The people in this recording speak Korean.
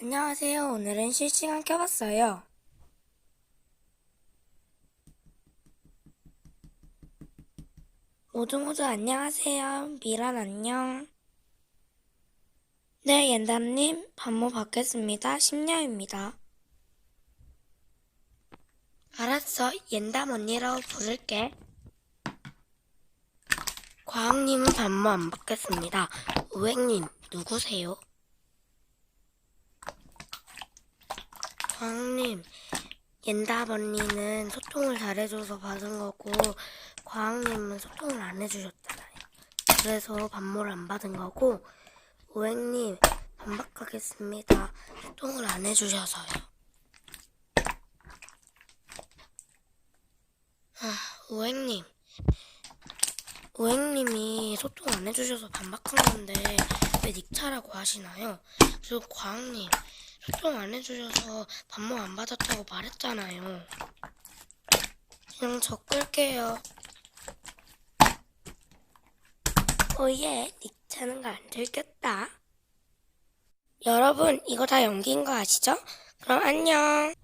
안녕하세요. 오늘은 실시간 켜봤어요. 모두 모두 안녕하세요. 미란 안녕. 네, 옌담님. 반모 받겠습니다. 심야입니다. 알았어. 옌담 언니라고 부를게. 과학님은 반모 안 받겠습니다. 우행님, 누구세요? 과학님, 옌답 언니는 소통을 잘해줘서 받은 거고, 과학님은 소통을 안 해주셨잖아요. 그래서 반모를 안 받은 거고, 오행님, 반박하겠습니다. 소통을 안 해주셔서요. 아, 오행님. 오행님이 소통 안 해주셔서 반박한 건데, 왜 닉차라고 하시나요? 그리고 과학님, 소통 안 해주셔서 반모 안 받았다고 말했잖아요. 그냥 저 끌게요. 오예, 닉차는 거 안 들켰다. 여러분, 이거 다 연기인 거 아시죠? 그럼 안녕.